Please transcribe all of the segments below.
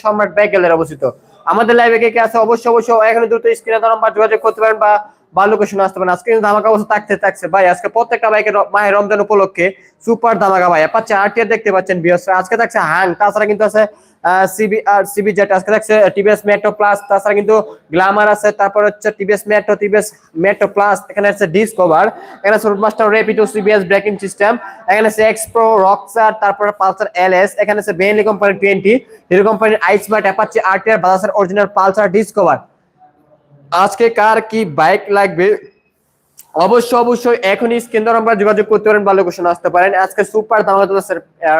সম্রাট অবস্থিত। আমাদের আছে? অবশ্যই অবশ্যই যোগাযোগ করতে পারেন বা আসতে পারেন। আজকে কিন্তু থাকতে থাকছে। ভাই, আজকে প্রত্যেকটা বাইকের মাহের রমজান উপলক্ষে সুপার ধামাকা, ভাই। পাচ্ছে আরটিআর দেখতে পাচ্ছেন আজকে থাকছে হ্যাং তাছাড়া কিন্তু আছে সিবি আর সিবি জেট আজকে থাকছে টিভিএস মেট্রো প্লাস তাছাড়া কিন্তু গ্ল্যামার আছে, তারপর হচ্ছে TVS metro TVS metro plus এখানে আছে ডিসকভার এখানে আছে রুটমাস্টার রেপিডো সিবিএস ব্রেকিং সিস্টেম এখানে আছে এক্সপ্রো রক্সার তারপর পালসার এলএস এখানে আছে বেনলি কোম্পানি টোয়েন্টি হিরো কোম্পানির আইসমার্ট অ্যাপাচি আরটিআর বাজাজের অরিজিনাল পালসার ডিসকভার আজকে কার কি বাইক লাগবে? অবশ্যই অবশ্যই এখনই স্ক্রিন আমরা যোগাযোগ করতে পারেন বা লোকেশন আসতে পারেন। আজকে সুপার ধামাকা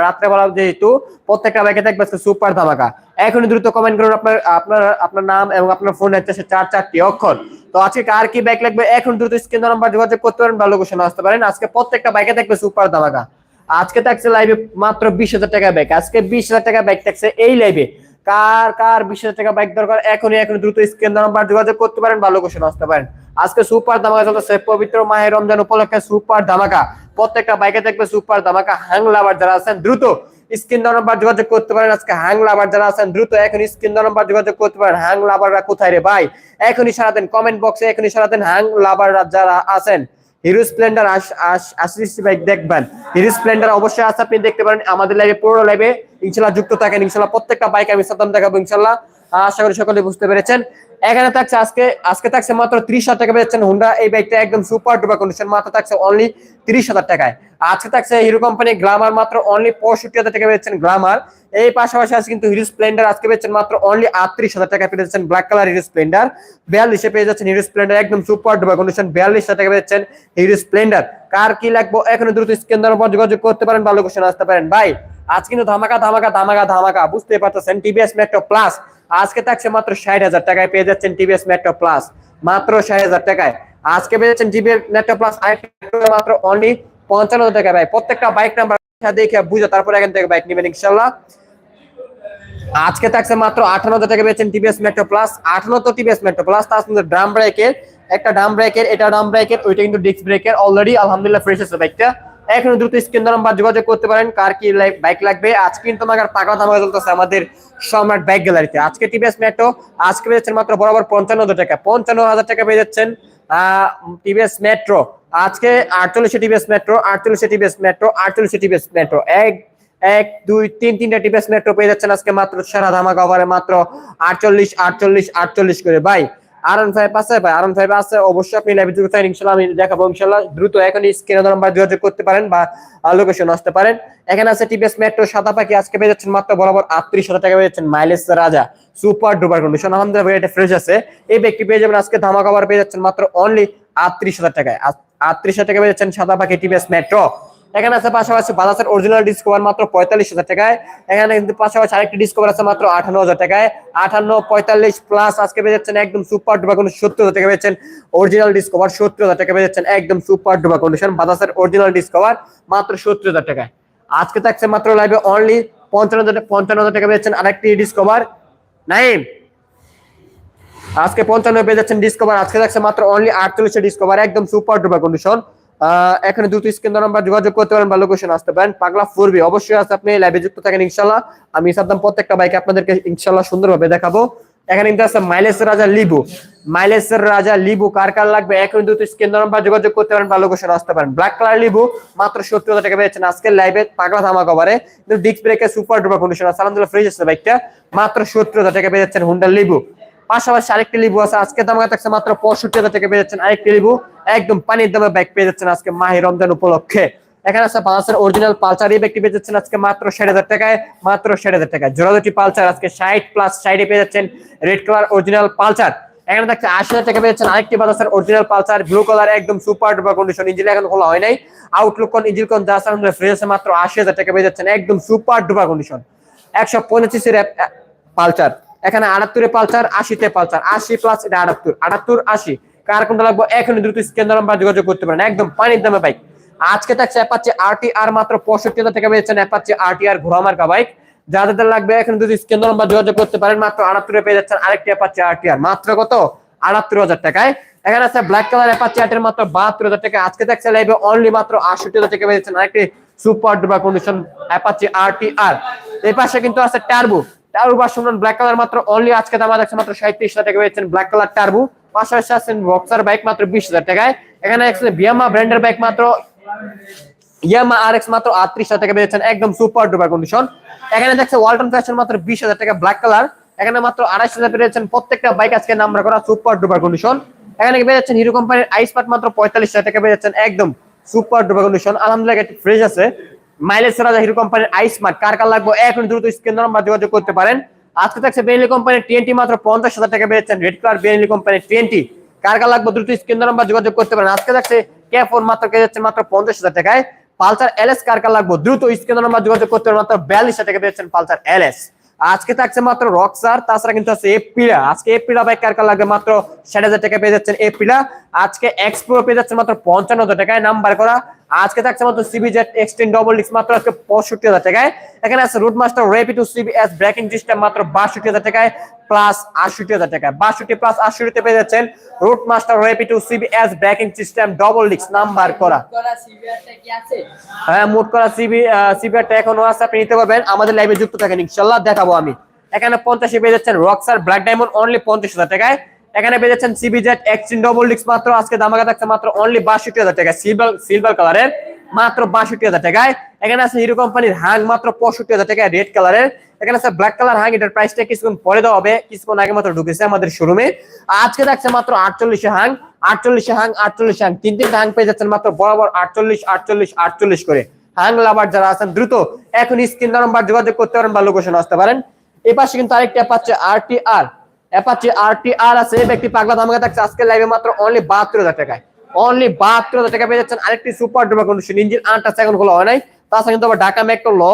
রাত্রেবেলা যেহেতু, প্রত্যেকটা বাইকে থাকবে আজকে সুপার ধামাকা। এখনই দ্রুত কমেন্ট করুন আপনার আপনার আপনার নাম এবং আপনার ফোন হচ্ছে চার চারটি অক্ষর। তো আজকে কার কি বাইক লাগবে, এখন দ্রুত স্ক্রিন নাম্বার যোগাযোগ করতে পারেন বা লোকেশন আসতে পারেন। আজকে প্রত্যেকটা বাইকে থাকবে সুপার ধামাকা। আজকে থাকছে লাইভে মাত্র বিশ হাজার টাকা বাইক আজকে বিশ হাজার টাকা বাইক থাকছে এই লাইভে কার কার বিশ হাজার টাকা বাইক দরকার, এখনই এখন দ্রুত স্ক্রিন নাম্বার যোগাযোগ করতে পারেন বা লোকেশন আসতে পারেন। আজকে সুপার ধামাকা চলতেছে পবিত্র মাহের রমজান উপলক্ষে সুপার ধামাকা। প্রত্যেকটা বাইকে থাকবে সুপার ধামাকা হ্যাং লাভার যারা আছেন, দ্রুত স্ক্রিন নাম্বার যোগাযোগ করতে পারেন। আজকে হ্যাং লাভার যারা আছেন, দ্রুত এখন স্ক্রিন নাম্বার যোগাযোগ করতে পারেন। হ্যাং লাভাররা কোথায় রে ভাই? এখনই সারাতেন কমেন্ট বক্সে এখনই সারাতেন হ্যাং লাভাররা যারা আছেন। হিরো স্প্লেন্ডার আশি বাইক দেখবেন। হিরো স্প্লেন্ডার অবশ্যই আছে, আপনি দেখতে পারেন। আমাদের লাইভে পুরো লাইভে ইনশাল্লাহ যুক্ত থাকেন। ইনশাল্লাহ প্রত্যেকটা বাইক আমি সাধারণ দেখাবো, ইনশাল্লাহ। আশা করি সকলে বুঝতে পেরেছেন। এখানে থাকছে আজকে আজকে থাকছে মাত্র ত্রিশ হাজার টাকা পেয়েছেন হুন্ডা এই বাইকটা একদম সুপার ডুপার কন্ডিশন মাত্র থাকছে অনলি তিরিশ হাজার টাকায়। আজকে থাকছে হিরো কোম্পানি গ্লামার মাত্র অনলি পঁয়ষট্টি হাজার টাকা পেয়েছেন গ্লামার এই পাশাপাশি আছে কিন্তু হিরো স্প্লেন্ডার আজকে পেয়েছেন মাত্র অনলি আটত্রিশ হাজার টাকা পেয়েছেন ব্ল্যাক কালার হিরো স্প্লেন্ডার বিয়াল্লিশে পেয়ে যাচ্ছেন হিরো স্প্লেন্ডার একদম সুপার ডুপার কন্ডিশন বিয়াল্লিশ হাজার টাকা পেয়েছেন হিরো স্প্লেন্ডার কার কি লাগবে? এখন দ্রুত স্কেন্দার উপর যোগাযোগ করতে পারেন বা লোকেশন আসতে পারেন। ভাই, আজ কিন্তু ধামাকা ধামাকা ধামাকা ধামাকা বুঝতে পারতেছেন। টিভিএস মেট্রো প্লাস আজকে থাকছে মাত্র ষাট হাজার টাকায় পেয়ে যাচ্ছেন টিভিএস মেট্রো প্লাস মাত্র ষাট হাজার টাকায়। আজকে পেয়ে যাচ্ছেন টিভিএস মেট্রো প্লাস মাত্র অনলি পঞ্চান্ন হাজার টাকা ভাই। প্রত্যেকটা বাইক নাম্বার দেখে বুঝে, তারপরে এখান থেকে বাইক নেবেন ইনশাল্লাহ আজকে থাকছে মাত্র আঠান্ন হাজার টাকা পেয়েছেন টিভিএস মেট্রো প্লাস আঠান্ন তো টিভিএস মেট্রো প্লাস তার সঙ্গে ড্রাম ব্রেকের একটা ড্রাম ব্রেকের এটা ড্রাম ব্রেকের ওইটা কিন্তু ডিস্ক ব্রেকের অলরেডি আলহামদুলিল্লাহ ফ্রেশ আছে বাইকটা এখন দ্রুত স্ক্রিন নাম্বার যোগাযোগ করতে পারেন। কার কি বাইক লাগবে? আজকে কিন্তু আমার পাকা ধামাকা চলতেছে আমাদের সম্রাট বাইক গ্যালারিতে আজকে টিভিএস মেট্রো আজকে পেয়ে মাত্র বরাবর পঞ্চান্ন হাজার টাকা। পঞ্চান্ন হাজার টাকা পেয়ে যাচ্ছেন টিভিএস মেট্রো আজকে আটচল্লিশে টিভিএস মেট্রো আটচল্লিশে টিভিএস মেট্রো আটচল্লিশে টিভিএস মেট্রো এক এক, দুই, তিন, তিনটা টিভিএস মেট্রো পেয়ে যাচ্ছেন আজকে মাত্র সারা ধামাকা ওভারে মাত্র আটচল্লিশ আটচল্লিশ আটচল্লিশ করে। ভাই আরন ফাইভ আছে ভাই আরন ফাইভ আছে, অবশ্যই আপনি লাইভে যুক্ত থাকেন ইনশাল্লাহ আমি দেখাবো, ইনশাল্লাহ দ্রুত এখন স্ক্রিনে নাম্বার যোগাযোগ করতে পারেন বা লোকেশন আসতে পারেন। এখানে আছে টিভিএস মেট্রো সাদা পাখি, আজকে পেয়ে যাচ্ছেন মাত্র বরাবর আটত্রিশ হাজার টাকা, পেয়ে যাচ্ছেন মাইলেজ রাজা সুপার ডুপার কন্ডিশন আলহামদুলিল্লাহ এটা ফ্রেশ আছে। এই ব্যক্তি পেয়ে যাবেন আজকে ধামাকা ওভার পেয়ে যাচ্ছেন মাত্র অনলি আটত্রিশ হাজার টাকায়। আটত্রিশ হাজার টাকা পেয়ে যাচ্ছেন সাদা পাখি টিভিএস মেট্রো এখানে আছে পাশাপাশি বাজাজের অরিজিনাল ডিসকভার মাত্র পঁয়তাল্লিশ হাজার টাকায়। এখানে কিন্তু পাশাপাশি আরেকটি ডিসকভার আছে মাত্র আঠান্ন হাজার টাকায়। আঠান্ন, পঁয়তাল্লিশ প্লাস আজকে পেয়ে যাচ্ছেন একদম সুপার ডুবা কন্ডিশন সত্তর হাজার টাকা পেয়েছেন অরিজিনাল ডিসকভার সত্তর হাজার টাকা পেয়ে যাচ্ছেন একদম super duper condition বাজাজের original discover মাত্র সত্তর হাজার টাকায়। আজকে থাকছে মাত্র লাইভে অনলি পঞ্চান্ন হাজার পঞ্চান্ন হাজার টাকা পেয়েছেন আরেকটি ডিসকভার নাইম আজকে পঞ্চান্ন পেয়ে যাচ্ছেন ডিসকভার আজকে থাকছে মাত্র অনলি আটচল্লিশে ডিসকভার একদম সুপার ডুবা কন্ডিশন এখানে দুটো স্ক্রিন নাম্বার যোগাযোগ করতে পারেন বা লোকেশন আসতে পারেন। পাগলা ফুরবি অবশ্যই আছে আপনি লাইভে যুক্ত থাকেন ইনশাল্লাহ আমি সাবধান প্রত্যেকটা বাইকে আপনাদেরকে ইনশাল্লাহ সুন্দরভাবে দেখাবো। এখানে কিন্তু আছে মাইলেসের রাজা লিবু। মাইলেসের রাজা লিবু, কার কার লাগবে? এখন দুটো স্ক্রিন নাম্বার যোগাযোগ করতে পারেন বা লোকেশন আসতে পারেন। ব্ল্যাক কালার লিবু, মাত্র সত্তর হাজার টাকা পেয়েছেন আজকে লাইভে পাগলা ধামা কভারে কিন্তু ডিস্ক ব্রেকে সুপার ডুপার কন্ডিশন আছে। আলহামদুলিল্লাহ ফ্রেশ আছে বাইকটা মাত্র সত্তর হাজার টাকা পেয়ে যাচ্ছেন হুন্ডার লিবু। পাশাপাশি আরেকটি লিবু আছে। আজকে দাম থাকছে মাত্র পঁয়ষট্টি টাকা পেয়ে যাচ্ছেন আরেকটি লিবু একদম পানির দামে ব্যাগ পেয়ে যাচ্ছেন আজকে মাহি রমজান উপলক্ষে। এখানে আছে বাংলাদেশের অরিজিনাল পালচার এই পেয়ে যাচ্ছেন আজকে মাত্র ষাট হাজার টাকায়, মাত্র ষাট হাজার টাকায়। জোড়া পালচার আজকে ষাট প্লাস ষাটে পেয়ে যাচ্ছেন রেড কালার অরিজিনাল পালচার এখানে থাকছে আশি হাজার টাকা পেয়ে যাচ্ছেন আরেকটি বাজাসের অরিজিনাল পালচার ব্লু কালার একদম সুপার ডুপার কন্ডিশন ইঞ্জিন এখন খোলা হয় নাই। আউটলুক কোন ইঞ্জিন কোন যা আছে ফ্রেশ আছে, মাত্র আশি হাজার টাকা পেয়ে যাচ্ছেন, একদম সুপার ডুপার কন্ডিশন একশো পঁচিশের পালচার এখানে আটাত্তরে পালচার আশিতে পালচার আশি প্লাস এটা আটাত্তর। আটাত্তর, আশি। কার কোনটা লাগবে? এখন দ্রুত স্ক্যান নাম্বার যোগাযোগ করতে পারেন। একদম পানির দামে বাইক আজকে থাকছে অ্যাপাচি আরটি আর মাত্র পঁয়ষট্টি হাজার টাকা পেয়েছেন অ্যাপাচি আরটি আর ঘোরামার্কা বাইক যাদের লাগবে এখন যদি স্ক্যান নাম্বার যোগাযোগ করতে পারেন। মাত্র আটাত্তরে পেয়ে যাচ্ছেন আরেকটি অ্যাপাচি আরটি আর মাত্র কত? আটাত্তর হাজার টাকায়। এখানে আছে ব্ল্যাক কালার অ্যাপাচি আটের মাত্র বাহাত্তর হাজার টাকা। আজকে থাকছে লাইভে অনলি মাত্র আটষট্টি হাজার টাকা পেয়েছেন। আরেকটি super duper condition Apache R টি আর এই পাশে কিন্তু আছে turbo turbo version black colour মাত্র অনলি আজকে দাম দেখছে মাত্র সাঁত্রিশ হাজার টাকা। পেয়েছেন ব্ল্যাক কালার টার্বো পাশাপাশি আছেন বক্সার বাইক মাত্র বিশ হাজার টাকায়। এখানে আছে বিয়ামা ব্র্যান্ডের বাইক মাত্র ইয়ামা আর এক্স মাত্র আটত্রিশ হাজার টাকা পেয়েছেন, একদম সুপার কন্ডিশন এখানে দেখছে ওয়ালটন ফ্যাশন মাত্র বিশ হাজার টাকা ব্ল্যাক কালার এখানে মাত্র আড়াইশ হাজার পেয়েছেন, প্রত্যেকটা বাইক আজকে নাম্বার করা সুপার ডুপার কন্ডিশন এখানে পেয়ে যাচ্ছেন হিরো কোম্পানির আইস মাত্র পঁয়তাল্লিশ হাজার টাকা পেয়ে যাচ্ছেন, একদম সুপার ডুপার কন্ডিশন আলহামদুলিল্লাহ ফ্রেশ আছে। মাইলেজ ছাড়া হিরো কোম্পানির আইস মার্ট কার কার লাগবে? এখন দ্রুত স্ক্রিন নাম্বার যোগাযোগ করতে পারেন। আজকে থাকছে বেনলি কোম্পানির টিএনটি মাত্র পঞ্চাশ হাজার টাকা পেয়েছেন রেড কালার বেনলি কোম্পানির টিএনটি কার কার লাগবে? দ্রুত স্ক্রিন নাম্বার যোগাযোগ করতে পারেন। আজকে থাকছে কে ফোর মাত্র কে যাচ্ছে মাত্র পঞ্চাশ হাজার টাকায়। পালসার এলএস কার কার লাগবে? দ্রুত স্ক্রিন নাম্বার যোগাযোগ করতে পারেন। মাত্র বিয়াল্লিশ হাজার টাকা পেয়েছেন পালসার এলএস আজকে থাকছে মাত্র রকসার তাছাড়া কিন্তু আছে এপিরা আজকে এপিরা বাইক কার কার লাগবে? মাত্র ষাট হাজার টাকা পেয়ে যাচ্ছেন এপিরা আজকে এক্সপ্রো পেয়ে যাচ্ছেন মাত্র পঞ্চান্ন হাজার টাকায়। নাম্বার করা আজকে থাকছে মাত্র সিবি জেট এক্সটেন ডবল ডিক্স মাত্র আজকে পঁয়ষট্টি হাজার টাকায়। এখানে আছে রুট মাস্টার রেপি টু সিবি এস ব্রেকিং সিস্টেম মাত্র বাষট্টি হাজার টাকায় প্লাস আটষট্টি হাজার টাকায়। বাষট্টি প্লাস আটষট্টিতে পেয়ে যাচ্ছেন রুট মাস্টার রেপি two CB S braking system double ডিক্স নাম্বার করা। হ্যাঁ মোট করা সিবি সিবিআরটা এখনও আছে আপনি নিতে পারবেন। আমাদের লাইভে যুক্ত থাকেন ইনশাল্লাহ দেখাবো আমি। এখানে পঞ্চাশে পেয়ে যাচ্ছেন রক্সার ব্ল্যাক ডায়মন্ড অনলি পঞ্চাশ হাজার টাকায়। এখানে পেয়ে যাচ্ছেন সিবি জেট এক্সটিন ডবল ডিক্স মাত্র, আজকে দামাকা থাকছে মাত্র অনলি বাষট্টি হাজার টাকা সিলভার সিলভার কালারের মাত্র বাষট্টি হাজার টাকায়। এখানে আছে হিরো কোম্পানির হাং মাত্র পঁয়ষট্টি হাজার টাকায় রেড কালারের এখানে আছে ব্ল্যাক কালার হাং এটার প্রাইসটা কিছুক্ষণ পরে দেওয়া হবে। কিছুক্ষণ আগে মাত্র ঢুকেছে আমাদের শোরুমে আজকে থাকছে মাত্র আটচল্লিশে হাং আটচল্লিশে হাং আটচল্লিশে হাং তিন তিনটা হাং পেয়ে যাচ্ছেন মাত্র বরাবর আটচল্লিশ আটচল্লিশ আটচল্লিশ করে। হাং লাভার যারা আছেন, দ্রুত এখন স্ক্রিন নাম্বার যোগাযোগ করতে পারেন বা লোকেশন আসতে পারেন। এই পাশে কিন্তু আরেকটি অ্যাপাচে আরটিআর অ্যাপাচে আরটিআর আছে ব্যক্তি পাগলা দামাকে থাকছে। আজকে লাইভে মাত্র অনলি বাহাত্তর হাজার টাকায়। অনলি বাহাত্তর হাজার টাকা পেয়ে যাচ্ছেন আরেকটি সুপার কন্ডিশন ইঞ্জিন সেকেন্ড নাই। তাছাড়া ঢাকা মেট্রো ল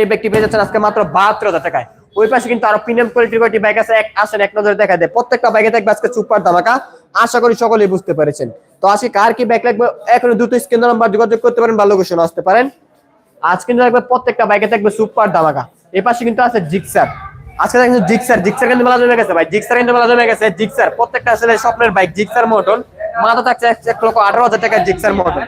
এই ব্যক্তি পেয়ে যাচ্ছেন আজকে মাত্র বাহাত্তর হাজার টাকায়। ওই পাশে কিন্তু আরও প্রিমিয়াম কোয়ালিটির বাইক আছে। এক আসেন, এক নজরে দেখা দেয়। প্রত্যেকটা বাইকে থাকবে আজকে সুপার ধামাকা। আশা করি সকলেই বুঝতে পেরেছেন। তো আজকে কার কি বাইক লাগবে? এখন দ্রুত স্ক্রিন নাম্বার যোগাযোগ করতে পারেন বা লোকেশন আসতে পারেন। আজকে কিন্তু থাকবে প্রত্যেকটা বাইকে থাকবে সুপার ধামাকা। এই পাশে কিন্তু আছে জিক্সার আজকে দেখেন জিক্সার জিক্সার কিন্তু মেলা জমে গেছে ভাই। জিক্সার কিন্তু মেলা জমে গেছে জিক্সার প্রত্যেকটা আসলে স্বপ্নের বাইক জিক্সার মোটন মাথা থাকছে এক- লক্ষ আঠারো হাজার টাকা জিক্সার মোটন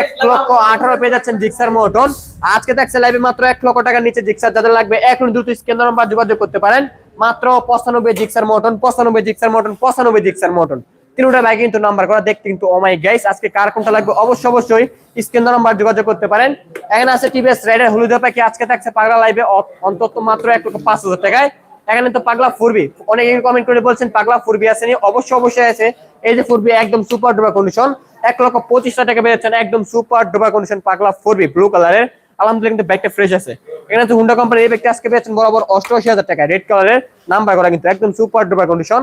এক লক্ষ আঠারো পেয়ে যাচ্ছেন জিক্সার মোটন আজকে থাকছে লাইভে মাত্র এক লক্ষ টাকার নিচে জিক্সার যাদের লাগবে এখন দ্রুত স্ক্রিন নাম্বার যোগাযোগ করতে পারেন। মাত্র পঁচানব্বই জিক্সার মোটন পঁচানব্বই জিক্সার মোটন পঁচানব্বই জিক্সার মোটন তিনটা বাইক কিন্তু নাম্বার করা, দেখতে কিন্তু ও মাই গাইস আজকে কার কোনটা লাগবে? অবশ্যই অবশ্যই, স্ক্রিন নাম্বার যোগাযোগ করতে পারেন। এখানে আছে টিভিএস রাইডার হলুদ পাখি, আজকে থাকছে পাগলা লাইভে অন্তত মাত্র এক লক্ষ পাঁচ হাজার টাকায়। এখানে তো পাগলা ফুরবি। অনেকে কমেন্ট করে বলছেন, পাগলা ফুরবি আছে নি অবশ্যই অবশ্যই আছে। এই যে ফুরবি, একদম সুপার ডুবার কন্ডিশন এক লক্ষ পঁচিশ হাজার টাকা পেয়েছেন একদম সুপার ডুবার কন্ডিশন পাগলা ফুরবি ব্লু কালারের আলহামদুলিল্লাহ, কিন্তু ব্যাগটা ফ্রেশ আছে। এখানে তো হুন্ডা কোম্পানি এই ব্যাগটা আজকে পেয়েছেন বরাবর অষ্টআশি হাজার টাকা রেড কালারের নাম্বার করা কিন্তু একদম super duper condition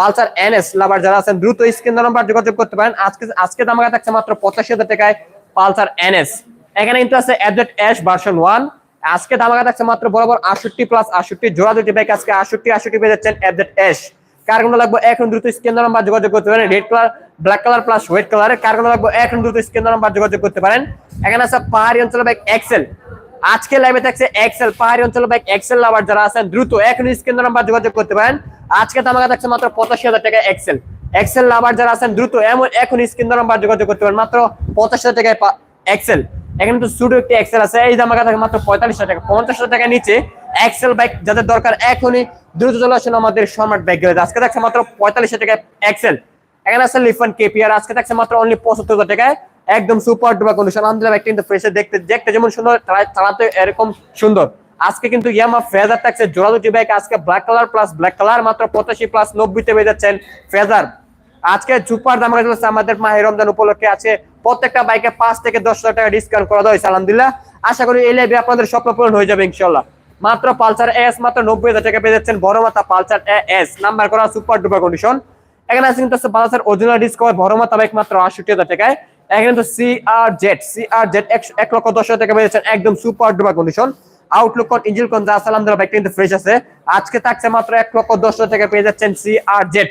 Pulsar NS লাভার যারা আছেন, দ্রুত স্ক্রিন নাম্বার যোগাযোগ করতে পারেন। আজকে আজকে দামাকা থাকছে মাত্র পঁচাশি হাজার টাকায় পালসার এনএস। এখানে কিন্তু আছে অ্যাডজেট এস ভার্সন ওয়ান আজকে দামাকা থাকছে মাত্র বরাবর আটষট্টি প্লাস আটষট্টি, জোড়া দুটি বাইক আজকে আটষট্টি আটষট্টি পেয়ে যাচ্ছেন অ্যাডজেট এস কার কোনটা লাগবে এখন দ্রুত স্ক্রিন নাম্বার যোগাযোগ করতে পারেন। Red colour black colour plus white কালারের কার কোনটা লাগবে এখন দ্রুত স্ক্রিন নাম্বার যোগাযোগ করতে পারেন। এখানে আছে পাহাড়ি অঞ্চলের বাইক এক্সেল আজকে লাইভে থাকছে এক্সেল পাহাড়ি অঞ্চল বাইক এক্সেল লাভার যারা আছেন, দ্রুত এখন স্ক্রিন নাম্বার যোগাযোগ করতে পারেন। আজকে দামাকা থাকছে মাত্র পঁচাশি হাজার টাকা এক্সেল এক্সেল লাভার যারা আছেন, দ্রুত এমন এখন স্ক্রিন নাম্বার যোগাযোগ করতে পারেন। মাত্র পঁচাশি হাজার টাকায় এক্সেল এখানে তো শুধু একটি এক্সেল আছে। এই দামাকা থাকে মাত্র পঁয়তাল্লিশ হাজার টাকা। পঞ্চাশ হাজার টাকা নিচে এক্সেল বাইক যাদের দরকার এখনই দ্রুত চলে আসুন আমাদের সম্রাট বাইক গেলে আজকে থাকছে মাত্র পঁয়তাল্লিশ হাজার টাকা এক্সেল এখানে আছে লিফান কেপিআর আজকে থাকছে মাত্র অনলি পঁচাত্তর হাজার টাকায়। একদম সুপার ডুপার কন্ডিশন আলহামদুলিল্লাহ বাইকটা কিন্তু ফ্রেশে দেখতে দেখতে যেমন সুন্দর চালা- চালাতে এরকম সুন্দর। আজকে কিন্তু ইয়ামা ফেজার থাকছে জোড়া দুটি বাইক আজকে black colour plus black colour মাত্র পঁচাশি প্লাস নব্বইতে পেয়ে যাচ্ছেন ফেজার আজকে সুপার দাম চলছে আমাদের মাহে রমজান উপলক্ষে আছে প্রত্যেকটা বাইকে পাঁচ থেকে দশ হাজার টাকা ডিসকাউন্ট করা হয়েছে আলহামদুলিল্লাহ। আশা করি এই লাইভে আপনাদের স্বপ্ন পূরণ হয়ে যাবে ইনশাল্লাহ মাত্র পালসার এস মাত্র নব্বই হাজার টাকা পেয়ে যাচ্ছেন বড় মাথা পালসার এস নাম্বার করা সুপার ডুপার কন্ডিশন এখানে আছে কিন্তু পালসার অরিজিনাল ডিসকভার বড় মাথা বাইক মাত্র আটষট্টি হাজার টাকায়। এখানে তো C R Z C R Z এক লক্ষ দশ হাজার টাকা পেয়ে যাচ্ছেন, একদম সুপার ডুপার কন্ডিশন আউটলুক কোন ইঞ্জিন কোন যা বাইকটা কিন্তু ফ্রেশ আছে। আজকে থাকছে মাত্র এক লক্ষ দশ হাজার টাকা, পেয়ে যাচ্ছেন সি আর জেড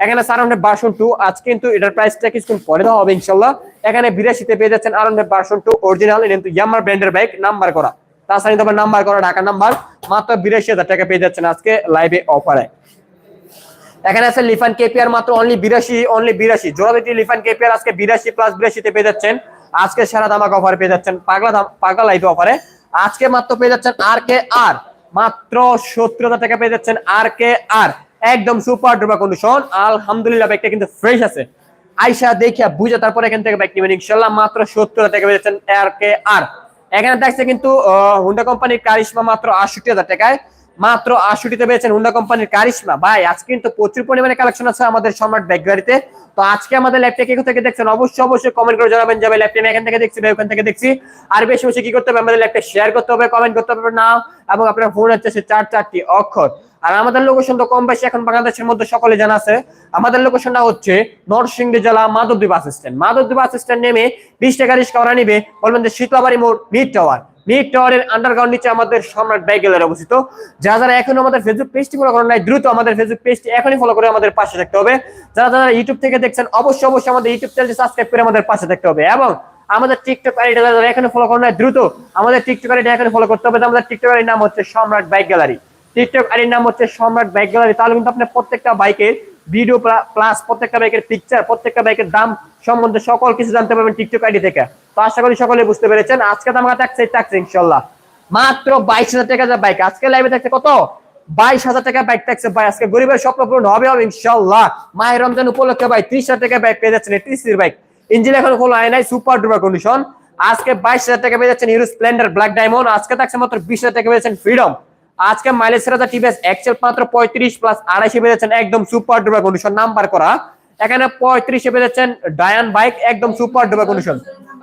এখানে সারাউন্ডে ভার্সন টু আজকে কিন্তু এটার প্রাইসটা কিছুক্ষণ পরে দেওয়া হবে ইনশাল্লাহ। এখানে বিরাশিতে পেয়ে যাচ্ছেন আরাউন্ডে ভার্সন টু অরিজিনাল কিন্তু ইয়ামার ব্র্যান্ডের বাইক নাম্বার করা। তাছাড়া কিন্তু নাম্বার করা ঢাকা নাম্বার মাত্র বিরাশি হাজার টাকা পেয়ে যাচ্ছেন আজকে লাইভে অফারে এখানে আছে লিফান কেপিআর মাত্র অনলি বিরাশি অনলি বিরাশি। জোড়া দুটি লিফান কেপিআর আজকে বিরাশি প্লাস বিরাশিতে পেয়ে যাচ্ছেন। আজকে সেরা দামাক অফার পেয়ে যাচ্ছেন, পাগলা পাগলা লাইফ অফারে আজকে মাত্র পেয়ে যাচ্ছেন আর কে আর। মাত্র সত্তর টাকা পেয়ে যাচ্ছেন আর কে আর। একদম সুপার ডুপার কন্ডিশন আলহামদুলিল্লাহ ব্যাগটা কিন্তু ফ্রেশ আছে। আইসা দেখিয়া বুঝে, তারপরে এখান থেকে ব্যাগটি নেবেন ইনশাল্লাহ মাত্র সত্তর হাজার টাকা পেয়ে যাচ্ছেন আর কে আর। এখানে দেখছে কিন্তু হুন্ডা কোম্পানির কারিশমা মাত্র আটষট্টি হাজার টাকায়। মাত্র আটষট্টিতে পেয়েছেন হুন্ডা কোম্পানির কারিশমা ভাই, আজকে কিন্তু প্রচুর পরিমাণে কালেকশন আছে আমাদের সম্রাট ব্যাগ গাড়িতে তো আজকে আমাদের ল্যাপটপ কে থেকে দেখছেন? অবশ্যই অবশ্যই কমেন্ট করে জানাবেন যাবে ল্যাপটপ এখান থেকে দেখছি, ভাই, ওখান থেকে দেখছি। আর বেশি বেশি কি করতে হবে? আমাদের ল্যাপটপ শেয়ার করতে হবে কমেন্ট করতে হবে না এবং আপনার ফোন হচ্ছে সে চার চারটি অক্ষর। আর আমাদের লোকেশন তো কম বেশি, এখন বাংলাদেশের মধ্যে সকলে জানা আছে। আমাদের লোকেশনটা হচ্ছে নরসিংদী জেলা Madhabdi bus stand Madhabdi bus stand নেমে বিশ টাকা রিক্সা করা নিবে বলবেন যে, শীতলাবাড়ি মোড় মিড টাওয়ার মিড টাওয়ারের আন্ডারগ্রাউন্ড নিচে আমাদের সম্রাট ব্যাগেলের অবস্থিত। যারা যারা এখনও আমাদের ফেসবুক পেজটি ফলো করেন নাই, দ্রুত আমাদের ফেসবুক পেজটি এখনই ফলো করে আমাদের পাশে থাকতে হবে। যারা যারা ইউটিউব থেকে দেখছেন, অবশ্যই অবশ্যই আমাদের ইউটিউব চ্যানেলটি সাবস্ক্রাইব করে আমাদের পাশে থাকতে হবে। এবং আমাদের টিকটক আইডি যারা এখানে ফলো করেন নাই, দ্রুত আমাদের টিকটক আইডি এখানে ফলো করতে হবে। আমাদের টিকটক আইডির নাম হচ্ছে সম্রাট বাইক গ্যালারি টিকটক আইডির নাম হচ্ছে সম্রাট বাইক গ্যালারি তাহলে কিন্তু আপনি প্রত্যেকটা বাইকের ভিডিও প্লাস প্রত্যেকটা বাইকের পিকচার প্রত্যেকটা বাইকের দাম সম্বন্ধে সকল কিছু জানতে পারবেন টিকটক আইডি থেকে। তো আশা করি সকলে বুঝতে পেরেছেন। আজকে তো আমার থাকছে থাকছে ইনশাল্লাহ মাত্র বাইশ হাজার টাকা যা বাইক আজকে লাইভে থাকছে কত? বাইশ হাজার টাকা বাইক থাকছে ভাই আজকে গরিবের স্বপ্ন পূরণ হবে হবে ইনশাল্লাহ মায়ের রমজান উপলক্ষে ভাই ত্রিশ হাজার টাকা বাইক পেয়ে যাচ্ছেন টিসির বাইক ইঞ্জিন এখন খোলা হয় নাই সুপার ডুপার কন্ডিশন আজকে বাইশ হাজার টাকা পেয়ে যাচ্ছেন হিরো স্প্লেন্ডার ব্ল্যাক ডায়মন্ড আজকে থাকছে মাত্র বিশ হাজার টাকা পেয়েছেন ফ্রিডম আজকে মাইলেজ সেরা টিভিএস এক্সেল মাত্র পঁয়ত্রিশ প্লাস আড়াইশে পেয়ে একদম সুপার ডুপার কন্ডিশন নাম্বার করা। এখানে পঁয়ত্রিশে পেয়ে যাচ্ছেন ডায়ান বাইক একদম সুপার ডুপার কন্ডিশন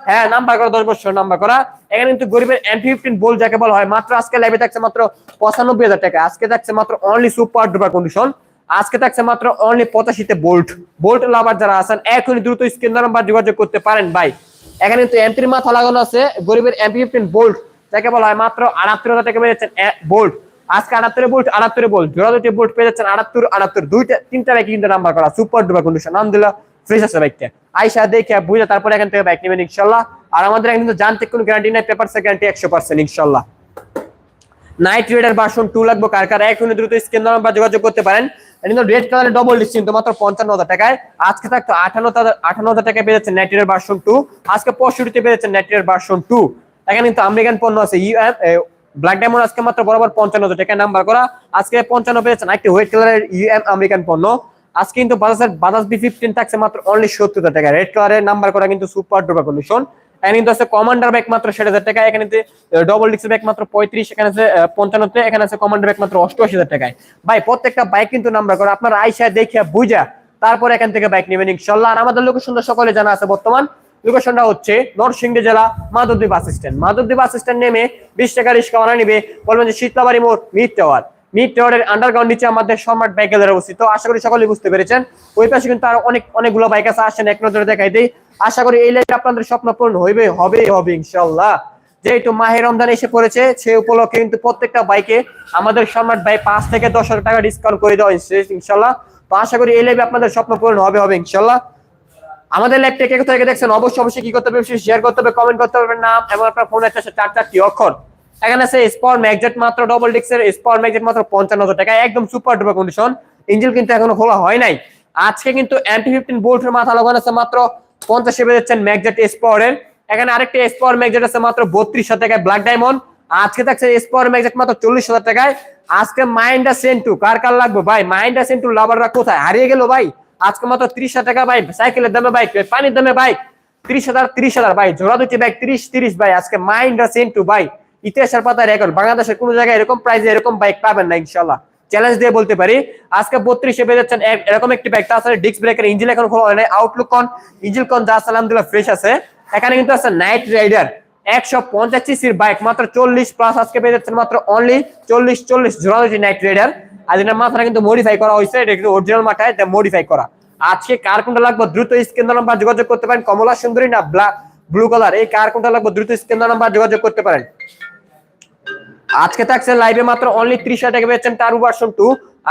হ্যাঁ নাম্বার করা, দশ বছর নাম্বার করা। এখানে কিন্তু গরিবের ফিফটিন বল যাকে বলা হয়, মাত্র আজকে লাইভে থাকছে মাত্র পঁচানব্বই হাজার টাকা। আজকে থাকছে মাত্র অনলি সুপার ডুপার কন্ডিশন আজকে থাকছে মাত্র অনলি পঁচাশিতে বোল্ট বোল্ট লাভার যারা আছেন, এখনই দ্রুত স্ক্রিন নাম্বার যোগাযোগ করতে পারেন ভাই। এখানে কিন্তু এমপির মাথা লাগানো আছে। গরিবের এমপি ফিফটিন বোল্ট যাকে বলা হয় মাত্র আটাত্তর হাজার টাকা পেয়ে যাচ্ছেন বোল্ট। আজকে আটাত্তরে বোল্ট আটাত্তরে বোল্ট। জোড়া দুটি বোল্ট পেয়ে যাচ্ছেন, আটাত্তর আটাত্তর। দুইটা, তিনটা বাইক কিন্তু নাম্বার করা। সুপার ডুপার কন্ডিশন আলহামদুলিল্লাহ ফ্রেশ আছে বাইকটা আইসা দেখে, বুঝে তারপরে এখান থেকে বাইক নেবেন ইনশাল্লাহ। আর আমাদের এখানে কিন্তু জানতে কোনো গ্যারান্টি নাই পেপারসে গ্যারান্টি একশো পার্সেন্ট ইনশাল্লাহ। নাইট রেডার ভার্সন টু লাগবে। কার কার এখনই দ্রুত স্ক্রিন নাম্বার যোগাযোগ করতে পারেন। কিন্তু রেড কালারের ডবল কিন্তু মাত্র পঞ্চান্ন হাজার টাকায়। আজকে থাকতো আঠান্ন হাজার আঠান্ন হাজার টাকায় পেয়ে যাচ্ছে নাইট রেডার ভার্সন টু আজকে পঁয়ষট্টিতে পেয়ে যাচ্ছে নাইট রেডার ভার্সন টু এখানে কিন্তু আমেরিকান পণ্য আছে ইউএম ব্ল্যাক ডায়মন্ড আজকে মাত্র বরাবর পঞ্চান্ন টাকা নাম্বার করা। আজকে পঞ্চান্ন পেয়েছেন একটি হোয়াইট কালারের ইউএম আমেরিকান পণ্য। আজকে কিন্তু বাজাজের, বাজাজ বি ফিফটিন থাকছে মাত্র অনলি সত্তর টাকা। রেড কালারের নাম্বার করা কিন্তু সুপার ডুপার কন্ডিশন এখানে কিন্তু আছে কমান্ডার ব্যাগ মাত্র ষাট হাজার টাকা। এখানে ডবল ডিক্স ব্যাগ মাত্র পঁয়ত্রিশ, এখানে আছে পঞ্চান্নতে, এখানে আছে কমান্ডার ব্যাগ মাত্র অষ্টআশি হাজার টাকায়। ভাই, প্রত্যেকটা বাইক কিন্তু নাম্বার করা। আপনার আইসা দেখিয়া বুঝা, তারপরে এখান থেকে বাইক নেবেন ইনশাল্লাহ। আর আমাদের লোকেশন সকলে জানা আছে বর্তমান। লোকেশনটা হচ্ছে নরসিংদী জেলা Madhabdi bus stand. Madhabdi bus stand নেমে বিশ টাকা রিক্সা ভাড়া নিবে বলবেন যে শীতলাবাড়ি মোড় মিড টাওয়ার। মিড টাওয়ারের আন্ডারগ্রাউন্ড নিচে আমাদের সম্রাট বাইকেলের অবস্থিত। আশা করি সকলে বুঝতে পেরেছেন। ওই পাশে কিন্তু আর অনেক, অনেকগুলো বাইক আছে, আসেন এক নজরে দেখাই দিই। আশা করি এই লাইফে আপনাদের স্বপ্ন পূরণ হইবে হবে হবে ইনশাল্লাহ যেহেতু মাহে রমজান এসে পড়েছে, সে উপলক্ষে কিন্তু প্রত্যেকটা বাইকে আমাদের সম্রাট বাই পাঁচ থেকে দশ হাজার টাকা ডিসকাউন্ট করে দেওয়া ইনশাল্লাহ তো আশা করি এই লাইভে আপনাদের স্বপ্ন পূরণ হবে হবে ইনশাল্লাহ আমাদের লাইভটা কে কোথা থেকে দেখছেন, অবশ্যই অবশ্যই কি করতে হবে শেয়ার করতে হবে কমেন্ট করতে হবে নাম এবং আপনার ফোন একটা চার চারটি অক্ষর। এখানে আছে স্পর ম্যাগজেট মাত্র ডবল ডিক্সের স্পর ম্যাগজেট মাত্র পঞ্চান্ন হাজার টাকা, একদম সুপার ডুপার কন্ডিশন ইঞ্জিন কিন্তু এখনও খোলা হয় নাই। আজকে কিন্তু এমটি ফিফটিন বোল্টের মাথা লাগানো আছে মাত্র পঞ্চাশে বেজেছেন ম্যাগজেট স্পরের এখানে আরেকটা স্পর ম্যাগজেট আছে মাত্র বত্রিশ হাজার টাকায় ব্ল্যাক ডায়মন্ড আজকে থাকছে স্পর ম্যাগজেট মাত্র চল্লিশ হাজার টাকায়। আজকে মাইন্ডা সেন্টু কার কার লাগবে ভাই? মাইন্ডা সেন্টু লাভাররা কোথায়? হারিয়ে গেল ভাই। আজকে মাত্র ত্রিশ হাজার টাকা বাইক সাইকেলের দামে বাইক পানির দামে বাইক ত্রিশ হাজার ত্রিশ হাজার, ভাই জোড়া দুটি বাইক ত্রিশ, তিরিশ, ভাই, আজকে মাইন্ডা সেন্টু ভাই। ইতিহাসের পাতা রেকর্ড, বাংলাদেশের কোনো জায়গায় এরকম প্রাইজে এরকম বাইক পাবেন না ইনশাল্লাহ চ্যালেঞ্জ দিয়ে বলতে পারি, আজকে বত্রিশে পেয়ে যাচ্ছেন এরকম একটি বাইক তাছাড়া ডিস্ক ব্রেকের ইঞ্জিন এখন খোলা হয় নাই আউটলুক কন ইঞ্জিন কন যা আলহামদুলিল্লাহ ফ্রেশ আছে। এখানে কিন্তু আছে নাইট রাইডার একশো পঞ্চাশ সিসির বাইক মাত্র চল্লিশ প্লাস আজকে পেয়ে যাচ্ছেন মাত্র অনলি চল্লিশ চল্লিশ জোড়া দুটি নাইট রাইডার আর এটার মাথাটা কিন্তু মডিফাই করা হয়েছে, এটা কিন্তু অরিজিনাল মাথায় মডিফাই করা। আজকে কার কোনটা লাগবে? দ্রুত স্ক্রিন নাম্বার যোগাযোগ করতে পারেন। কমলা সুন্দরী না ব্ল্যাক ব্লু কালার এই কার কোনটা লাগবে? দ্রুত স্ক্রিন নাম্বার যোগাযোগ করতে পারেন। আজকে থাকছে লাইভে মাত্র অনলি ত্রিশ হাজার টাকা পেয়েছেন টারু ভার্সন টু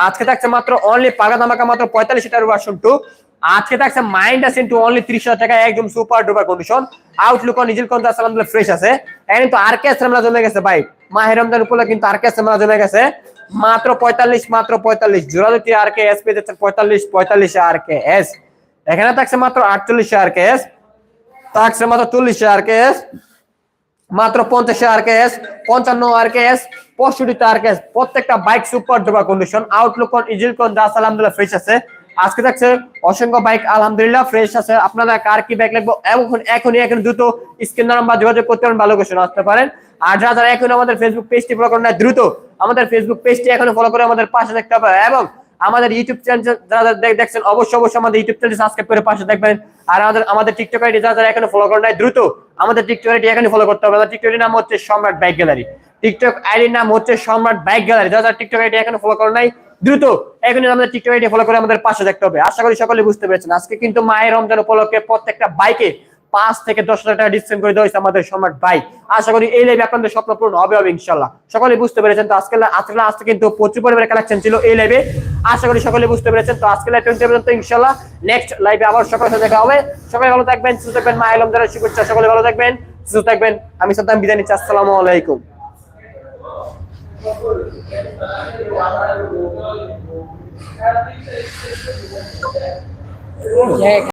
আজকে থাকছে মাত্র অনলি পাগা ধামাকা মাত্র পঁয়তাল্লিশ টারু ভার্সন টু আজকে থাকছে মাইন্ড আছে টু অনলি ত্রিশ হাজার টাকা, একদম super duper condition outlook on নিজের কন্ট্রাস্ট আলহামদুলিল্লাহ ফ্রেশ আছে। এখানে কিন্তু আর কে জমে গেছে, ভাই। মাহের রমজান উপলক্ষে কিন্তু আর কে জমে গেছে। মাত্র পঁয়তাল্লিশ মাত্র পঁয়তাল্লিশ। জোড়া আর কে এস পেয়ে যাচ্ছেন পঁয়তাল্লিশ পঁয়তাল্লিশ আর কে এস এখানে থাকছে মাত্র আটচল্লিশ আর কে এস থাকছে মাত্র চল্লিশ আর কে এস মাত্র পঞ্চাশ আর কে এস পঞ্চান্ন আর কে এস পঁয়ষট্টি আর কে এস প্রত্যেকটা bike super duper condition outlook ইজিল কোন দাস আলহামদুলিল্লাহ ফ্রেশ আছে। আজকে থাকছে অসংখ্য বাইক আলহামদুলিল্লাহ ফ্রেশ আছে। আপনারা কার কি বাইক লাগবে, এখন, এখনই এখন দ্রুত স্ক্রিন নাম্বার যোগাযোগ করতে পারেন, ভালো কোশ্চেন আসতে পারেন। আর যারা যারা এখন আমাদের ফেসবুক পেজটি ফলো করেন দ্রুত আমাদের ফেসবুক পেজটি এখনও ফলো করে আমাদের পাশে দেখতে হবে। এবং আমাদের ইউটিউব চ্যানেল যারা যারা দেখ- দেখছেন, অবশ্যই অবশ্যই আমাদের ইউটিউব চ্যানেল সাবস্ক্রাইব করে পাশে দেখবেন। আর আমাদের আমাদের টিকটক আইডি যারা যারা এখনও ফলো করেন নাই, দ্রুত আমাদের টিকটক আইডি এখনই ফলো করতে হবে। আমাদের টিকটক নাম হচ্ছে সম্রাট বাইক গ্যালারি। টিকটক আইডির নাম হচ্ছে সম্রাট বাইক গ্যালারি। যারা যারা টিকটক আইডি এখনও ফলো করেন নাই, দ্রুত এখনই আমাদের টিকটক আইডি ফলো করে আমাদের পাশে দেখতে হবে। আশা করি সকলে বুঝতে পেরেছেন। আজকে কিন্তু মায়ের রমজান উপলক্ষে প্রত্যেকটা বাইকে পাঁচ থেকে দশ হাজার টাকা ডিসকাউন্ট করে দেওয়া আমাদের সম্রাট ভাই। আশা করি এই লাইভে আপনাদের স্বপ্ন পূরণ হবে হবে ইনশাল্লাহ। সকলে বুঝতে পেরেছেন তো আজকে আজকে আজকে কিন্তু প্রচুর পরিমাণে কালেকশন ছিল এই লাইভে আশা করি সকলে বুঝতে পেরেছেন তো আজকে লাইভ পর্যন্ত ইনশাল্লাহ। নেক্সট লাইভে আবার সকালে সাথে দেখা হবে। সবাই ভালো থাকবেন, সুস্থ থাকবেন। মা এলম দ্বারা শুভেচ্ছা, সকলে ভালো থাকবেন, সুস্থ থাকবেন। আমি সাদ্দাম, বিদায় নিচ্ছি। আসসালামু আলাইকুম।